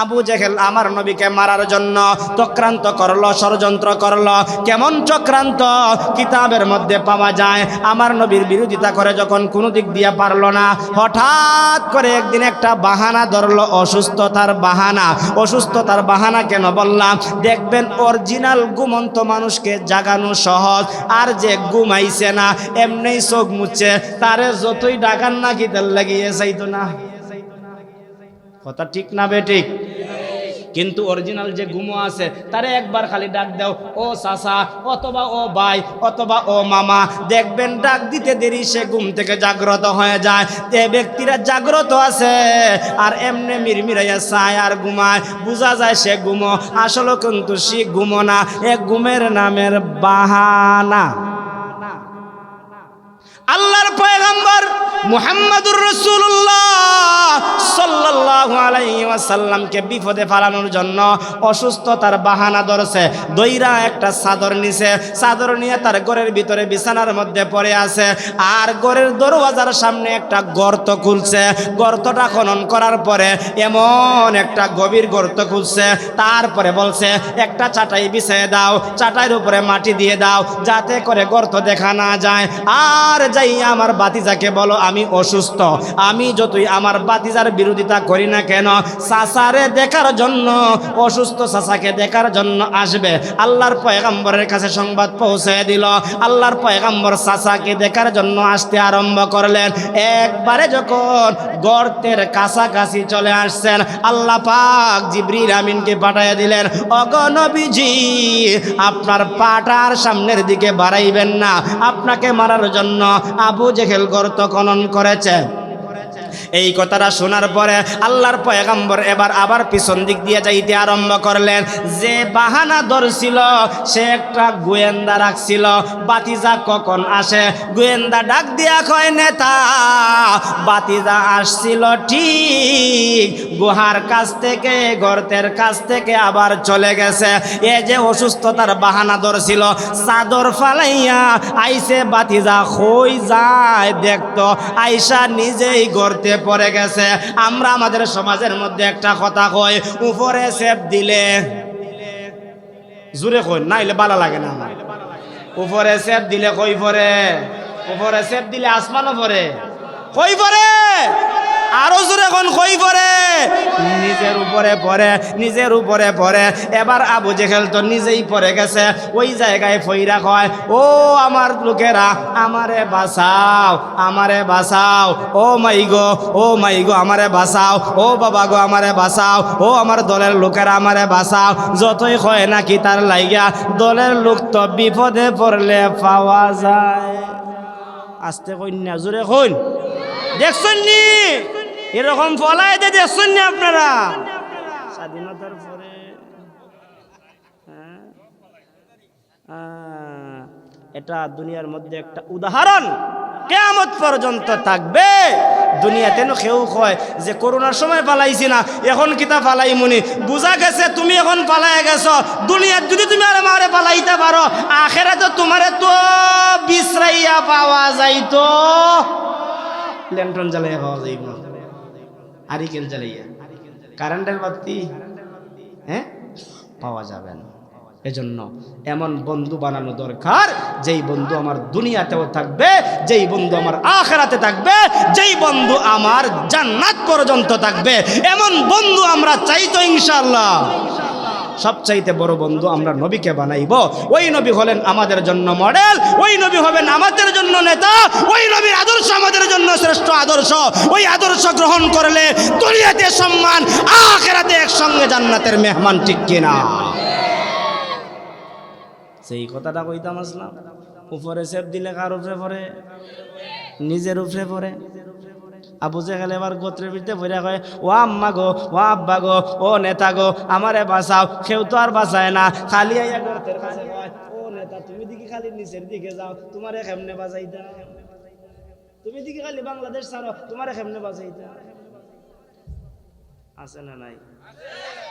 আবু জেহেল আমার নবীকে মারার জন্য চক্রান্ত করল, ষড়যন্ত্র করল। কেমন চক্রান্ত? কিতাবের মধ্যে পাওয়া যায়, আমার নবীর বিরোধিতা করে যখন কোনো দিক দিয়ে পারল না, হঠাৎ করে একদিন একটা বাহানা ধরলো অসুস্থতার বাহানা। অসুস্থতার বাহানা কেন বললাম? দেখবেন অরিজিনাল ঘুমন্ত মানুষকে জাগানো সহজ, আর যে ঘুমাইছে না, এমনি চোখ মুচ্ছে, তারে যতই ডাকান না কি তেল লাগিয়ে চাইতো না। কথা ঠিক না বে ঠিক? কিন্তু অরিজিনাল যে গুমো আছে, তারে একবার খালি ডাক দাও, ও চাচা, অথবা ও ভাই, অথবা ও মামা। দেখবেন ডাক দিতে দেরি, সে ঘুম থেকে জাগ্রত হয়ে যায়। যে ব্যক্তিরা জাগ্রত আছে, আর এমনি মিরমিরাইয়া চায় আর ঘুমায়। বোঝা যায় সে ঘুমো আসলে কিন্তু সে ঘুমো না, এ ঘুমের নামের বাহানা। আল্লাহর পয়গম্বর মুহাম্মাদুর রাসূলুল্লাহ সাল্লাল্লাহু আলাইহি ওয়াসাল্লামকে বিপদে ফালানোর জন্য অসুস্থতার বাহানা ধরছে, দইরা একটা চাদর নিছে, চাদর নিয়ে তার ঘরের ভিতরে বিছানার মধ্যে পড়ে আছে আর ঘরের দরওয়াজার সামনে একটা গর্ত খুলছে, গর্তটা খনন করার পরে এমন একটা গভীর গর্ত খুলছে, তারপরে বলছে, একটা চাটাই বিছিয়ে দাও, চাটাইয়ের উপরে মাটি দিয়ে দাও, যাতে করে গর্ত দেখা না যায়। আর যাই আমার বাতিজাকে বলো, আমি অসুস্থ। আমি যতই আমার বাতিজার বিরোধিতা করি না কেন সাসারে দেখার জন্য, অসুস্থ সাসাকে দেখার জন্য আসবে। আল্লাহর পয়গাম্বরের কাছে সংবাদ পৌঁছে দিল। আল্লাহর পয়গাম্বর সাসাকে দেখার জন্য আসতে আরম্ভ করলেন। একবারে যখন গর্তের কাছাকাছি চলে আসছেন, আল্লাহ পাক জিবরিল আমিনকে পাঠিয়ে দিলেন অগনবীজি আপনার পাটার সামনের দিকে বাড়াইবেন না। আপনাকে মারার জন্য আবু জেহেল গর্ত খনন করেছে এই কথাটা শোনার পরে আল্লাহর পয়গাম্বর এবার আবার পিছন দিক দিয়ে যাইতে আরম্ভ করলেন। যে বাহানা ধরছিল, সে একটা গোয়েন্দা রাখছিল। বাতিজা কখন আসে? গোয়েন্দা ডাক দিয়া কয়, নেতা, বাতিজা আসছিল ঠিক গুহার কাছ থেকে, গর্তের কাছ থেকে আবার চলে গেছে। এ যে অসুস্থতার বাহানা ধরছিল, চাদর ফালাইয়া আইসে বাতিজা। হই যায় দেখতো, আইসা নিজেই গর্তে পড়ে গেছে। আমরা আমাদের সমাজের মধ্যে একটা কথা কই, উপরে সেপ দিলে জুড়ে কই না এলে বালা লাগে না উপরে সেপ দিলে কই পরে উপরে সেপ দিলে আসমানও পরে কই পরে আরও জোরে কোন কই পরে নিজের উপরে পড়ে, নিজের উপরে পড়ে। এবার আবু জেহেল তো নিজেই পড়ে গেছে, ওই জায়গায় ফইরা কয়, ও আমার লোকেরা, আমারে বাঁচাও আমারে বাঁচাও, ও মাই গো, ও মাই গো, আমারে বাঁচাও, ও বাবা গো, আমারে বাঁচাও, ও আমার দলের লোকেরা, আমারে বাঁচাও। যতই কয় নাকি তার লাইগা, দলের লোক তো বিপদে পড়লে পাওয়া যায়। আস্তে কন্যা জোরে কইন। দেখছেন নি? এরকম ফলায় দিয়ে দেখছেন নি আপনারা। স্বাধীনতার পরে হ্যাঁ? এটা দুনিয়ার মধ্যে একটা উদাহরণ। কেমত পর্যন্ত থাকবে। দুনিয়াতে কেউ কয় যে করোনার সময় পালাইছি না, এখন কিতা পালাই মুনি বুঝা গেছে তুমি এখন পালাই গেছো। দুনিয়ার যদি তুমি আর মারে পালাইতে পারো আখেরা তো তোমারে তো বিশ্রাইয়া পাওয়া যাইতো। ল্যান্টন জ্বালাইয়া পাওয়া যাইব। আরিকেল জ্বালাইয়া কারেন্টের বাতি হ্যাঁ? পাওয়া যাবে না। এজন্য এমন বন্ধু বানানো দরকার, যেই বন্ধু আমার দুনিয়াতেও থাকবে, যেই বন্ধু আমার আখেরাতে থাকবে, যেই বন্ধু আমার জান্নাত পর্যন্ত থাকবে। এমন বন্ধু আমরা চাইতো ইনশাল্লাহ সবচাইতে বড় বন্ধু আমরা নবীকে বানাইব। ওই নবী হলেন আমাদের জন্য মডেল ওই নবী হবেন আমাদের জন্য নেতা, ওই নবীর আদর্শ আমাদের জন্য শ্রেষ্ঠ আদর্শ। ওই আদর্শ গ্রহণ করলে দুনিয়াতে সম্মান, আখেরাতে একসঙ্গে জান্নাতের মেহমান ঠিক কিনা? সেই কথাটা কইতাম আসলাম। উপরে সেপ দিলে কার উপরে পড়ে? নিজের উপরে পড়ে? আবু জেহেল এবার গোত্রের ভিতরে ভরে কয়, ও আম্মা গো, ও আব্বা গো, ও নেতা গো, আমারে বাঁচাও, কেউ তো আর বাঁচায় না। খালি আইয়া গোত্রের কাছে কয়, ও নেতা, তুমি দিকে খালি নিচের দিকে যাও, তোমারে কেমনে বাঁচাইতা তুমি দিকে খালি বাংলাদেশ ছাড়ো, তোমারে কেমনে বাঁচাইতা আছে না নাই?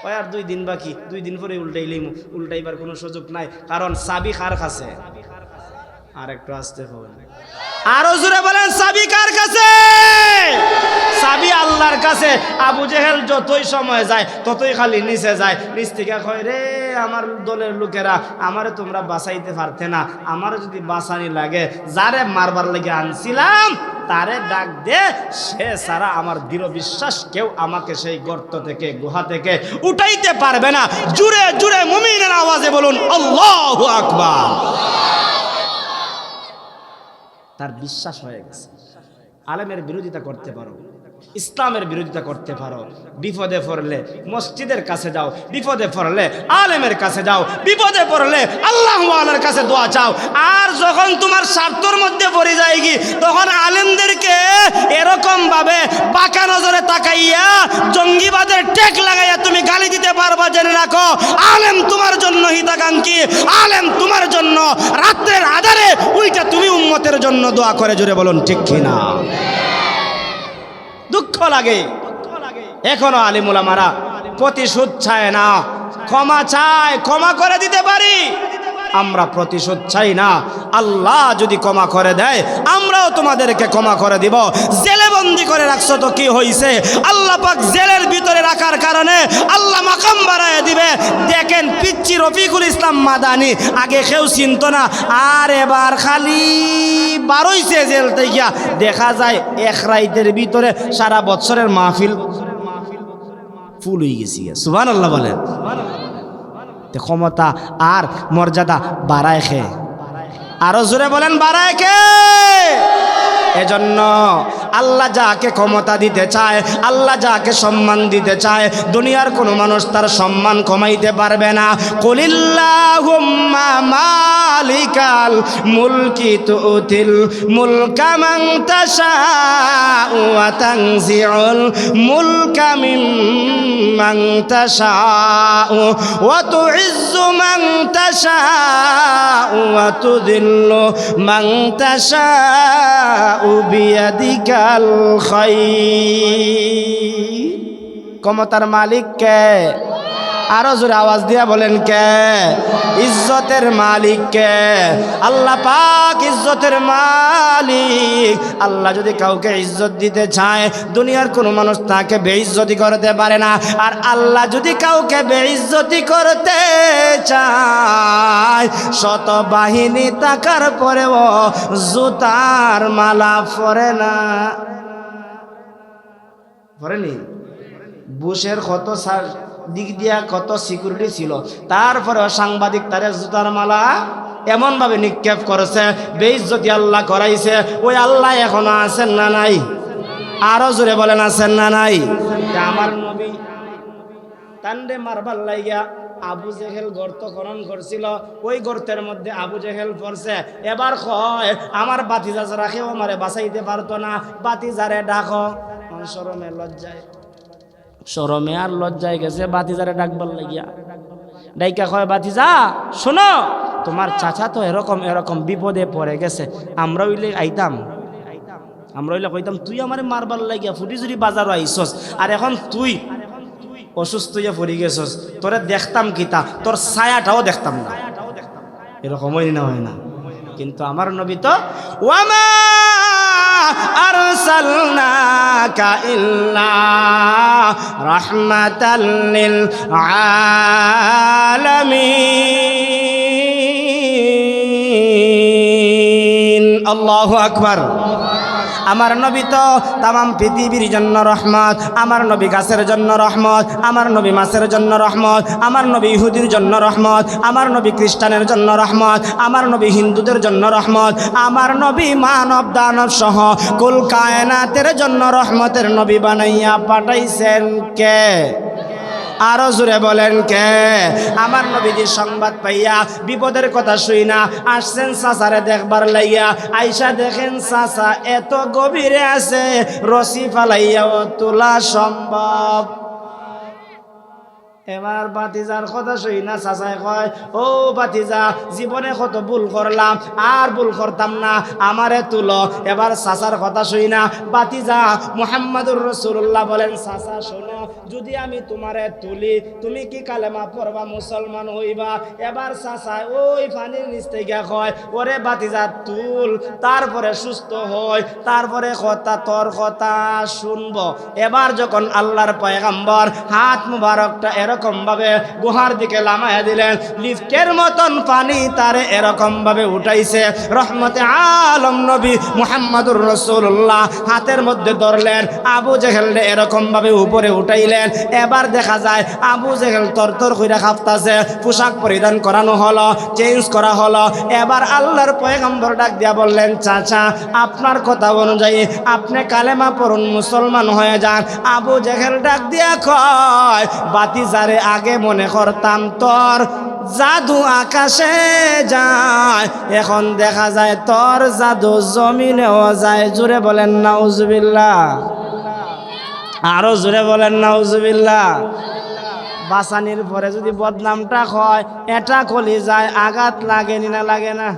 কয়, আর দুই দিন বাকি, দুই দিন পরে উল্টাইলেই উল্টাইবার কোনো সুযোগ নাই, কারণ চাবি কার কাছে। আর একটু আসতে হবে। আরও জুড়ে বলেন, সাবি কার কাছে? সাবি আল্লাহর কাছে। আবু জেহেল যতই সময় যায়, ততই খালি নিচে যায়। নিচ থেকে কয়, রে আমার দলের লোকেরা, আমারে তোমরা বাঁচাইতে পারতে না। আমার যদি বাঁচানি লাগে, যারে মারবার লাগে আনছিলাম, তারে ডাক দে। সে সারা আমার দৃঢ় বিশ্বাস কেউ আমাকে সেই গর্ত থেকে, গুহা থেকে উঠাইতে পারবে না। জুড়ে জুড়ে মুমিনের আওয়াজে বলুন, আল্লাহ আকবার। তার বিশ্বাস হয়ে গেছে। আলেমের বিরোধিতা করতে পারো। ইসলামের বিরোধিতা করতে পারো। বিপদে পড়লে মসজিদের কাছে যাও, বিপদে পড়লে আলেমের কাছে যাও, বিপদে পড়লে আল্লাহ আলার কাছে দোয়া চাও। আর যখন তোমার স্বার্থর মধ্যে পড়ে যায় কি, তখন আলেমদেরকে এরকম ভাবে বাঁকা নজরে তাকাইয়া জঙ্গিবাদের টেক লাগাইয়া তুমি গালি দিতে পারবা জেনে রাখো, আলেম তোমার জন্য হিতাকাঙ্ক্ষী, আলেম তোমার জন্য রাত্রের আধারে ওইটা তুমি উম্মতের জন্য দোয়া করে জুড়ে বলুন ঠিক কিনা? দুঃখ লাগে। এখনও আলিমুলা মারা প্রতিশোধ চায় না। ক্ষমা চায় ক্ষমা করে দিতে পারি। আমরা প্রতিশোধ চাই না। আল্লাহ যদি ক্ষমা করে দেয়, আমরাও তোমাদেরকে ক্ষমা করে দিব। জেলে বন্দি করে রাখছো তো কি হইছে? আল্লাহ পাক জেলের ভিতরে রাখার কারণে আল্লাহ মাকাম বাড়ায় দিবে। দেখেন পিচ্ছি রফিকুল ইসলাম মাদানি, আগে কেউ চিনত না। আর এবার খালি বারোইছে জেল থেকে। দেখা যায় এক রাইতের ভিতরে সারা বছরের মাহফিল ফুল হয়ে গেছি সুবান আল্লাহ বলেন। তে ক্ষমতা আর মর্যাদা বাড়ায় খে। আরও জোরে বলেন বাড়ায় কে এজন্য আল্লাহ যাকে ক্ষমতা দিতে চায়, আল্লাহ যাকে সম্মান দিতে চায়, দুনিয়ার কোনো মানুষ তার সম্মান কমাইতে পারবে না। কলিল্লাহুম্মা মালিকাল মুলকি তুতিল মুলকা মান তাশাউ ওয়া তানজিউল মুলকা মিম্মান তাশাউ ওয়া তুইজ্জু মান তাশাউ ওয়া তুযিল্লু মান বিয়াদিকাল খাইর ক্ষমতার মালিক কে আরও জোরে আওয়াজ দিয়া বলেন কে? ইজ্জতের মালিক কে? আল্লাহ পাক ইজ্জতের মালিক। আল্লাহ যদি কাউকে ইজ্জত দিতে চায়, দুনিয়ার কোনো মানুষ তাকে বেইজ্জতি করতে পারে না। আর আল্লাহ যদি কাউকে বেইজ্জতি করতে চায়, শত বাহিনী তাকার পরেও জুতার মালা পরে না। পরেনি? বুশের কত সা- দিক দিয়া কত সিকিউরিটি ছিল। তারপরে সাংবাদিক তারে জুতার মালা এমনভাবে নিক্ষেপ করেছে, বেইজ্জতি আল্লাহ করাইছে, ওই আল্লাহ এখনও আছেন না নাই? আরও জোরে বলেন, আছেন না নাই? আমার নবী তান্ডে মারবার লাইগা আবু জেহেল গর্ত খনন করছিল, ওই গর্তের মধ্যে আবু জেহেল পড়ছে। এবার কয়, আমার বাতিজা রাখেও আমারে বাঁচাইতে পারতো না। বাতিজারে ডাকো সরমে লজ্জায় সরমে আর লজ্জায় গেছে, বাতিজারে ডাকবার লাগিয়া। ডাইকা কয়, বাতিজা, শোনো, তোমার চাচা তো এরকম এরকম বিপদে পড়ে গেছে, আমরা হইলে আইতাম। আমরা হইলে কইতাম, তুই আমার মারবার লাগিয়া ফুটি জুড়ি বাজারও আইসস, আর এখন তুই অসুস্থ হইয়া পড়ে গেছস, তোরে দেখতাম কিতা, তোর ছায়াটাও দেখতাম না। এরকম হয় না হয় না। কিন্তু আমার নবী তো ওয়ামা أرسلناك إلا رحمة للعالمين. الله أكبر. আমার নবী তো তামাম পৃথিবীর জন্য রহমত, আমার নবী গাছের জন্য রহমত, আমার নবী মাসের জন্য রহমত, আমার নবী ইহুদির জন্য রহমত, আমার নবী খ্রিস্টানের জন্য রহমত, আমার নবী হিন্দুদের জন্য রহমত, আমার নবী মানব দানব সহ কুল কায়নাতের জন্য রহমতের নবী বানাইয়া পাঠাইছেন কে? আরও জোরে বলেন কে? আমার নবীজি সংবাদ পাইয়া বিপদের কথা শুই না। আসছেন চাচারে দেখবার লাইয়া। আইসা দেখেন চাচা এত গভীরে আছে। রসি ফালাইয়াও তোলা সম্ভব। এবার বাতিজার কথা শুই না চাচাই কয়, ও বাতিজা, জীবনে কত ভুল করলাম, আর ভুল করতাম না, আমারে তুলো। এবার চাচার কথা শুই না, বাতিজা, মুহাম্মাদুর রসুল্লাহ বলেন, চাচা, শোনো, যদি আমি তোমারে তুলি, তুমি কি কালেমা পড়বা, মুসলমান হইবা? এবার চাচা ওই পানির নিচ থেকে কয়, ওরে বাতিজা, তুল, তারপরে সুস্থ হয় তারপরে কথা, তোর কথা শুনব। এবার যখন আল্লাহর পয়গাম্বর হাত মুবারকটা এরকম ভাবে গুহার দিকে লামায়া দিলেন। লিফটের মতন পানি তারে এরকম ভাবে উঠাইছে। রহমতে আলম নবী মুহাম্মাদুর রসুল্লাহ হাতের মধ্যে ধরলেন। আবু জেহেল এরকম ভাবে উপরে উঠাইলেন। এবার দেখা যায় আবু জেহেল তরতর কইরা খাপতাছে পোশাক পরিধান করানো হলো, চেঞ্জ করা হলো। এবার আল্লাহর পয়গম্বর ডাক দিয়া বললেন, চাচা, আপনার কথা অনুযায়ী আপনি কালেমা পড়ুন, মুসলমান হয়ে যান। আবু জেহেল ডাক দিয়া কয়, বাতি যারে আগে মনে করতাম, তোর জাদু আকাশে যায়, এখন দেখা যায় তোর জাদু জমিনেও যায়। জুড়ে বলেন, নাউজুবিল্লাহ। আরও জোরে বলেন, নাউজুবিল্লাহ। বাসানির পরে যদি বদনামটা হয়, এটা কলি যায় আঘাত লাগেনি না, লাগে না?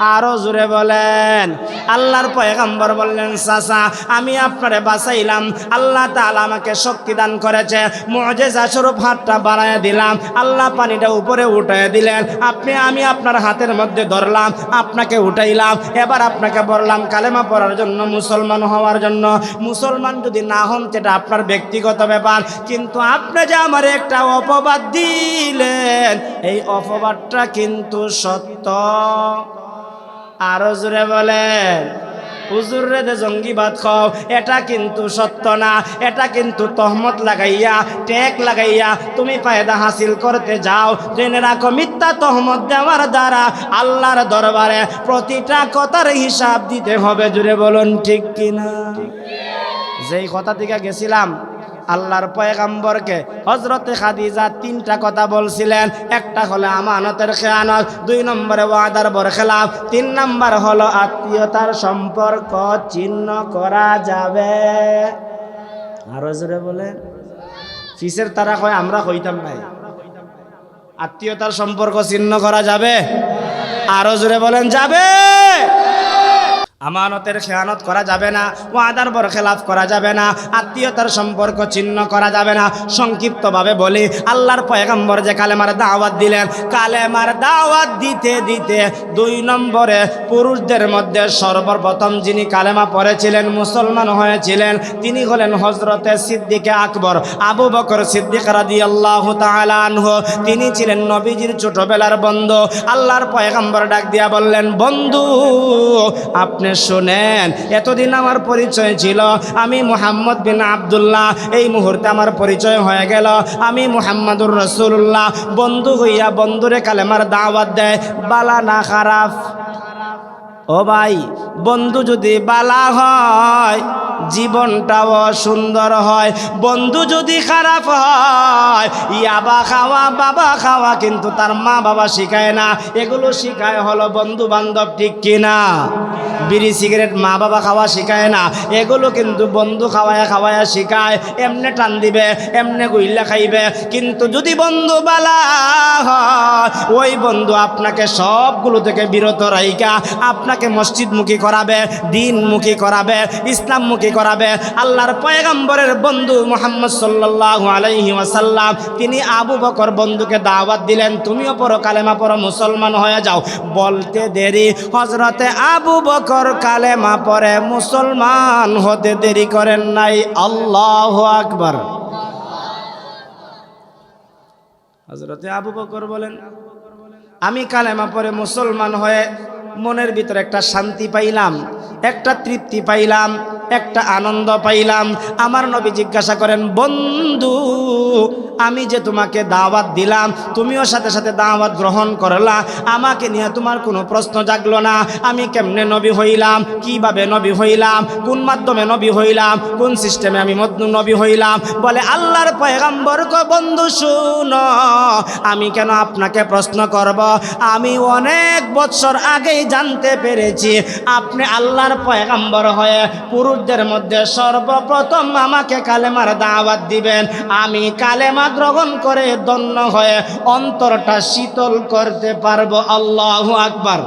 আরও জোরে বলেন। আল্লাহর পয়গাম্বর বললেন, চাচা, আমি আপনারে বাঁচাইলাম। আল্লাহ তাআলা আমাকে শক্তি দান করেছে। মজেজা স্বরূপ হাতটা বাড়ায় দিলাম। আল্লাহ পানিটা উপরে উঠায় দিলেন। আপনি, আমি আপনার হাতের মধ্যে ধরলাম, আপনাকে উঠাইলাম। এবার আপনাকে বললাম, কালেমা পড়ার জন্য, মুসলমান হওয়ার জন্য। মুসলমান যদি না হন, সেটা আপনার ব্যক্তিগত ব্যাপার। কিন্তু আপনি যে আমার একটা অপবাদ দিলেন, এই অপবাদটা কিন্তু সত্য। আরও জোরে বলেন। হুজুর দে জঙ্গিবাদ খাও, এটা কিন্তু সত্য না, এটা কিন্তু তহমত লাগাইয়া, টেক লাগাইয়া তুমি ফায়দা হাসিল করতে যাও। জেনে রাখো, মিথ্যা তহমত দেওয়ার দ্বারা আল্লাহর দরবারে প্রতিটা কথার হিসাব দিতে হবে। জুড়ে বলুন, ঠিক কিনা? যেই কথা থেকে গেছিলাম আল্লাহর পয়গাম্বরকে হজরতে খাদিজা তিনটা কথা বলছিলেন। একটা হলো আমানতের খেয়ানত, দুই নম্বরে ওয়াদার বরখেলাফ, তিন নম্বর হলো আত্মীয়তার সম্পর্ক চিহ্ন করা যাবে। আরও জোরে বলেন। ফিসের তারা কয় আমরা কইতাম নাই। আত্মীয়তার সম্পর্ক চিহ্ন করা যাবে? আরও জোরে বলেন, যাবে। আমানতের খেয়ানত করা যাবে না, ওয়াদার বরখেলাফ করা যাবে না, আত্মীয়তার সম্পর্ক ছিন্ন করা যাবে না। সংক্ষিপ্তভাবে বলি, আল্লাহর পয়গম্বর যে কালেমার দাওয়াত দিলেন, কালেমার দাওয়াত দিতে দিতে দুই নম্বরে পুরুষদের মধ্যে সর্বপ্রথম যিনি কালেমা পড়েছিলেন, মুসলমান হয়েছিলেন, তিনি হলেন হজরতে সিদ্দিকে আকবর। আবু বকর সিদ্দিক রাদি আল্লাহ আনহু, তিনি ছিলেন নবীজির ছোটবেলার বন্ধু। আল্লাহর পয়গম্বর ডাক দিয়া বললেন, বন্ধু, আপনি শোনেন। এতদিন আমার পরিচয় ছিল। আমি মোহাম্মদ বিন আবদুল্লাহ। এই মুহূর্তে আমার পরিচয় হয়ে গেল। আমি মোহাম্মদুর রসুল্লাহ বন্ধু হইয়া বন্ধুরে কালেমার দাওয়াত দেয়। বালা না খারাপ? ও ভাই, বন্ধু যদি বালা হয় জীবনটাও সুন্দর হয়। বন্ধু যদি খারাপ হয় ইয়াবা খাওয়া, বাবা খাওয়া কিন্তু তার মা বাবা শিখায় না। এগুলো শিখায় হলো বন্ধু বান্ধব ঠিক কিনা? বিড়ি, সিগারেট মা বাবা খাওয়া শিখায় না। এগুলো কিন্তু বন্ধু খাওয়ায় খাওয়ায় শিখায়। এমনে টান দিবে, এমনে গুইল্লা খাইবে। কিন্তু যদি বন্ধু বালা হয়, ওই বন্ধু আপনাকে সবগুলো থেকে বিরত রাইকা আপনাকে মসজিদমুখী করাবে, দিনমুখী করাবে, ইসলামমুখী করাবে? আল্লাহর পয়গম্বরের বন্ধু মোহাম্মদ সাল্লাহ আলাইহি ওয়াসাল্লাম, তিনি আবু বকর বন্ধুকে দাওয়াত দিলেন, তুমিও পড়ো কালেমা, পড়ো মুসলমান হয়ে যাও। বলতে দেরি হজরতে আবু বকর কালেমা পড়ে মুসলমান হতে দেরি করেন নাই। আল্লাহ আকবার। হজরতে আবু বকর বলেন, আমি কালেমা পরে মুসলমান হয়ে মনের ভিতরে একটা শান্তি পাইলাম, একটা তৃপ্তি পাইলাম একটা আনন্দ পাইলাম। আমার নবী জিজ্ঞাসা করেন বন্ধু আমি যে তোমাকে দাওয়াত দিলাম, তুমিও সাথে সাথে দাওয়াত গ্রহণ করলা। আমাকে নিয়ে তোমার কোনো প্রশ্ন জাগলো না। আমি কেমনে নবী হইলাম? কীভাবে নবী হইলাম? কোন মাধ্যমে নবী হইলাম? কোন সিস্টেমে আমি মধ্য নবী হইলাম? বলে, আল্লাহর পয়গাম্বর কো বন্ধু, শুনো, আমি কেন আপনাকে প্রশ্ন করব? আমি অনেক বছর আগেই জানতে পেরেছি। আপনি আল্লাহর পয়গাম্বর হয়ে পুরুষদের মধ্যে সর্বপ্রথম আমাকে কালেমার দাওয়াত দিবেন। আমি কালেমা গ্রহণ করে দন্য হয়ে অন্তরটা শীতল করতে পারব। আল্লাহ আকবার।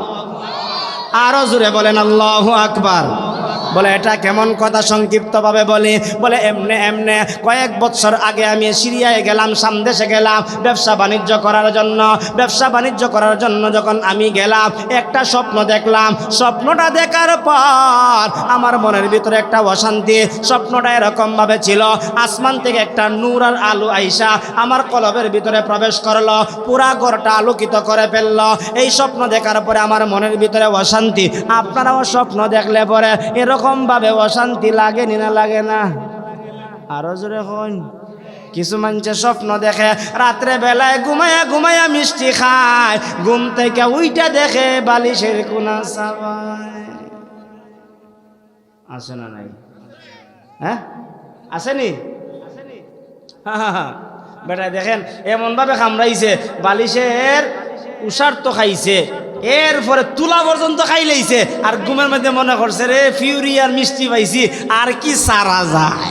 আরও জোরে বলেন, আল্লাহ আকবার। বলে, এটা কেমন কথা সংক্ষিপ্তভাবে বলি? বলে, এমনে এমনে। কয়েক বছর আগে আমি সিরিয়ায় গেলাম, সামদেশে গেলাম ব্যবসা বাণিজ্য করার জন্য। ব্যবসা বাণিজ্য করার জন্য যখন আমি গেলাম, একটা স্বপ্ন দেখলাম। স্বপ্নটা দেখার পর আমার মনের ভিতরে একটা অশান্তি। স্বপ্নটা এরকমভাবে ছিল, আসমান থেকে একটা নূর আর আলু আইসা আমার কলবের ভিতরে প্রবেশ করল, পুরা ঘরটা আলোকিত করে ফেলল। এই স্বপ্ন দেখার পরে আমার মনের ভিতরে অশান্তি। আপনারাও স্বপ্ন দেখলে পরে এরকম ভাবে অশান্তি লাগে নি না লাগে না? আরও জোরে হন কিছু মানুষের স্বপ্ন দেখে রাত্রে বেলায় ঘুমায়া ঘুমায়া মিষ্টি খায়। ঘুম থেকে উইটা দেখে বালিশের কোনা আছে না নাই? হ্যাঁ? আসেনি? হা, হা, হা। বেটা দেখেন এমনভাবে কামড়াইছে বালিশের উষার তো খাইছে। এরপরে তুলা পর্যন্ত খাই লাইছে। আর ঘুমের মধ্যে মনে করছে, রে ফিউরি আর মিষ্টি পাইছি, আর কি সারা যায়?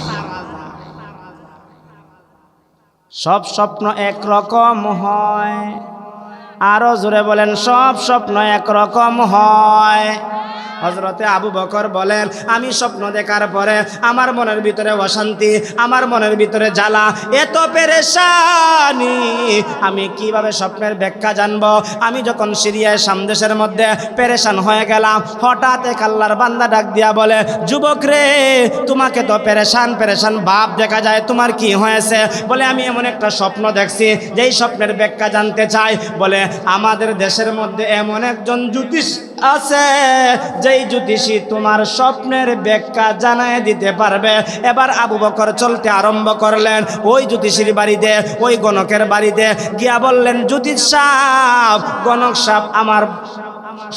সব স্বপ্ন একরকম হয়। আরও জোরে বলেন, সব স্বপ্ন একরকম হয়। হজরতে আবু বকর বলেন, আমি স্বপ্ন দেখার পরে আমার মনের ভিতরে অশান্তি, আমার মনের ভিতরে জ্বালা, এত পেরেশানি। আমি কীভাবে স্বপ্নের ব্যাখ্যা জানব? আমি যখন সিরিয়ায় সামদেশের মধ্যে পেরেশান হয়ে গেলাম, হঠাৎ এক আল্লাহর বান্দা ডাক দিয়া বলে, যুবক রে, তোমাকে তো পেরেশান পেরেশান ভাব দেখা যায়, তোমার কি হয়েছে? বলে, আমি এমন একটা স্বপ্ন দেখছি, যেই স্বপ্নের ব্যাখ্যা জানতে চাই। বলে, আমাদের দেশের মধ্যে এমন একজন জ্যোতিষ আছে, যেই জ্যোতিষী তোমার স্বপ্নের ব্যাখ্যা জানায় দিতে পারবে। এবার আবু বকর চলতে আরম্ভ করলেন ওই জ্যোতিষীর বাড়িতে, ওই গণকের বাড়িতে। গিয়া বললেন, জ্যোতিষ সাপ গণক সাপ আমার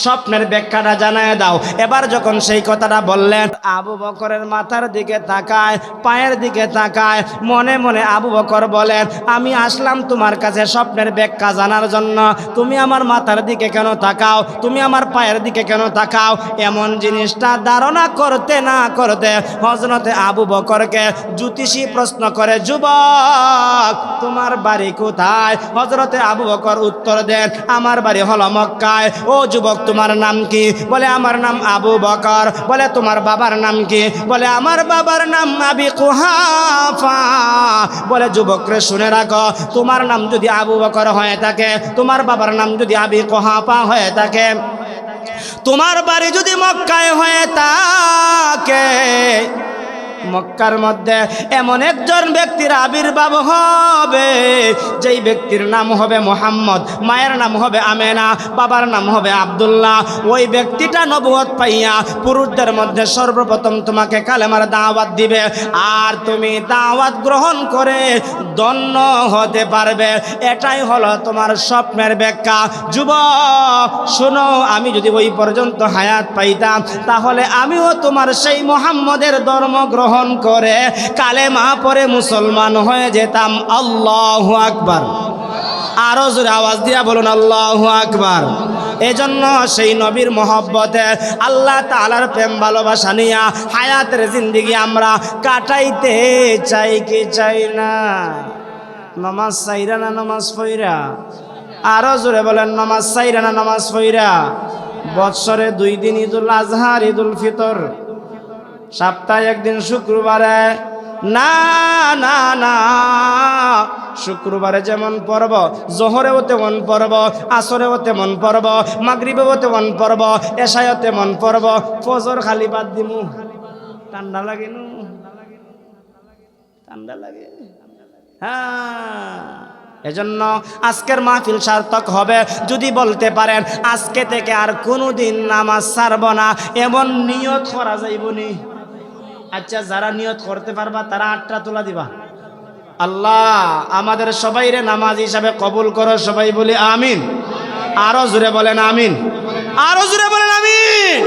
স্বপ্নের ব্যাখ্যাটা জানায় দাও। এবার যখন সেই কথাটা বললেন, আবু বকরের মাথার দিকে তাকায়, পায়ের দিকে তাকায়, মনে মনে আবু বকর বলেন, আমি আসলাম তোমার কাছে স্বপ্নের ব্যাখ্যা জানার জন্য। তুমি আমার মাথার দিকে কেন তাকাও? তুমি আমার পায়ের দিকে কেন তাকাও? এমন জিনিসটা ধারণা করতে না করতে হজরতে আবু বকরকে জ্যোতিষী প্রশ্ন করে, যুবক, তোমার বাড়ি কোথায়? হজরতে আবু বকর উত্তর দেন, আমার বাড়ি হলো মক্কায়। ও যুবক তোমার নাম কি? বলে, আমার নাম আবু বকর। বলে, তোমার বাবার নাম কি? বলে, আমার বাবার নাম আবি কুহাফা। বলে, যুবকরে, শুনে রাখো, তোমার নাম যদি আবু বকর হয়ে থাকে, তোমার বাবার নাম যদি আবি কুহাফা হয়ে থাকে, তোমার বাড়ি যদি মক্কায় হয়ে থাকে মক্কার মধ্যে এমন একজন ব্যক্তির আবির্ভাব হবে, যেই ব্যক্তির নাম হবে মোহাম্মদ, মায়ের নাম হবে আমেনা, বাবার নাম হবে আব্দুল্লাহ। ওই ব্যক্তিটা নবুয়ত পাইয়া পুরুষদের মধ্যে সর্বপ্রথম তোমাকে কালেমার দাওয়াত দিবে, আর তুমি দাওয়াত গ্রহণ করে দন্য হতে পারবে। এটাই হলো তোমার স্বপ্নের ব্যাখ্যা। যুব শোনো, আমি যদি ওই পর্যন্ত হায়াত পাইতাম, তাহলে আমিও তোমার সেই মোহাম্মদের ধর্ম গ্রহণ করে, কালেমা পরে মুসলমান হয়ে যেতাম। আল্লাহ আকবার। আরও জোরে আওয়াজ দিয়া বলুন, আল্লাহ আকবার। এজন্য সেই নবীর মহব্বতে আল্লাহ তালার প্রেম, ভালোবাসা নিয়া হায়াতের জিন্দিগি আমরা কাটাইতে চাই কি চাই না? নমাজ চাইরা না নমাজ ফইরা? আরও জোরে বলেন, নমাজ চাইরা না নমাজ ফইরা? বৎসরে দুই দিন ঈদুল আজহার, ঈদুল ফিতর। সপ্তাহে একদিন শুক্রবারে। না না না। শুক্রবারে যেমন পর্ব, জোহরেও তেমন পর্ব, আসরেও তেমন পর্ব, মাগরিবেও তেমন পর্ব এসায়ও তেমন পর্ব। ফজর খালি বাদ দিমু। ঠান্ডা লাগে নু? ঠান্ডা লাগে। হ্যাঁ। এজন্য আজকের মাহফিল সার্থক হবে, যদি বলতে পারেন, আজকে থেকে আর কোনো দিন নামাজ ছাড়ব না, এমন নিয়ত করা যাইব নি আচ্ছা যারা নিয়ত করতে পারবা তারা আটটা তোলা দিবা। আল্লাহ আমাদের সবাই রে নামাজ হিসাবে কবুল করো সবাই বলি আমিন। আরও জুড়ে বলেন আমিন। আরও জুড়ে বলেন আমিন।